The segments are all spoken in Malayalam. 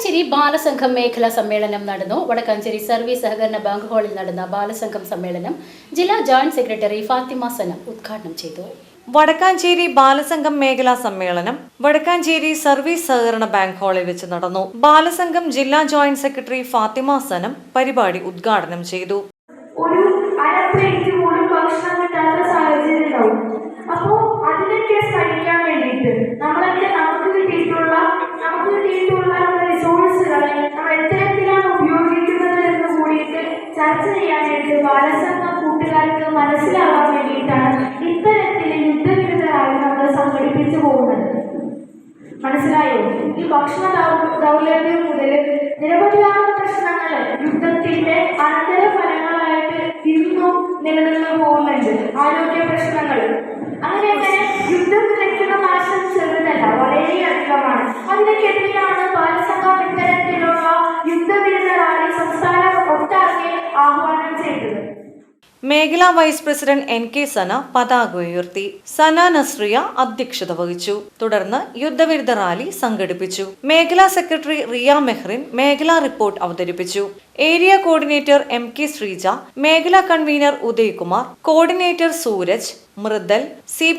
വടക്കാഞ്ചേരി ബാലസംഘം മേഖലാ സമ്മേളനം നടന്നു. വടക്കാഞ്ചേരി സർവീസ് സഹകരണ ബാങ്ക് ഹാളിൽ നടന്ന ബാലസംഘം സമ്മേളനം ജില്ലാ ജോയിന്റ് സെക്രട്ടറി ഫാത്തിമ സനം ഉദ്ഘാടനം ചെയ്തു. വടക്കാഞ്ചേരി ബാലസംഘം മേഖലാ സമ്മേളനം വടക്കാഞ്ചേരി സർവീസ് സഹകരണ ബാങ്ക് ഹാളിൽ വെച്ച് നടന്നു. ബാലസംഘം ജില്ലാ ജോയിന്റ് സെക്രട്ടറി ഫാത്തിമ സനം പരിപാടി ഉദ്ഘാടനം ചെയ്തു. ഒരു പോലും ഭക്ഷണം കിട്ടാത്ത സാഹചര്യം ചെയ്യാനായിട്ട് ബാലസംഘം കൂട്ടുകാർക്ക് മനസ്സിലാവാൻ വേണ്ടിയിട്ടാണ് ഇത്തരത്തിൽ യുദ്ധവിരുദ്ധരായി നമ്മൾ സംഘടിപ്പിച്ചു പോകുന്നത്. മനസ്സിലായോ? ഈ ഭക്ഷണ ദൗർലഭ്യം മുതൽ നിരവധിയായ പ്രശ്നങ്ങൾ യുദ്ധത്തിന്റെ അനന്തര ഫലങ്ങളായിട്ട് ഇന്നും നിലനിന്ന് പോകുന്നുണ്ട്. ആരോഗ്യ ആഹ്വാനം ചെയ്തത്. മേഖലാ vice president N K Sana പതാക ഉയർത്തി. സന നസ്രിയ അധ്യക്ഷത വഹിച്ചു. തുടർന്ന് യുദ്ധവിരുദ്ധ റാലി സംഘടിപ്പിച്ചു. മേഖലാ സെക്രട്ടറി റിയ മെഹ്റിൻ മേഖലാ റിപ്പോർട്ട് അവതരിപ്പിച്ചു. Area coordinator M K Sreeja മേഖലാ convener Udayakumar coordinator Sooraj Mridul C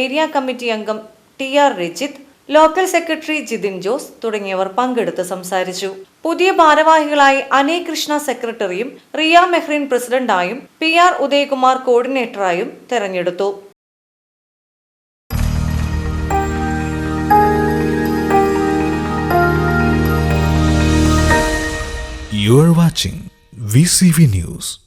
area committee അംഗം T R Rajith local secretary Jithin Jose തുടങ്ങിയവർ പങ്കെടുത്ത് സംസാരിച്ചു പുതിയ ഭാരവാഹികളായി അനേ കൃഷ്ണ സെക്രട്ടറിയും റിയ മെഹ്റിൻ പ്രസിഡന്റായും പി ആർ ഉദയകുമാർ കോർഡിനേറ്ററായും തെരഞ്ഞെടുത്തു You are watching VCV News.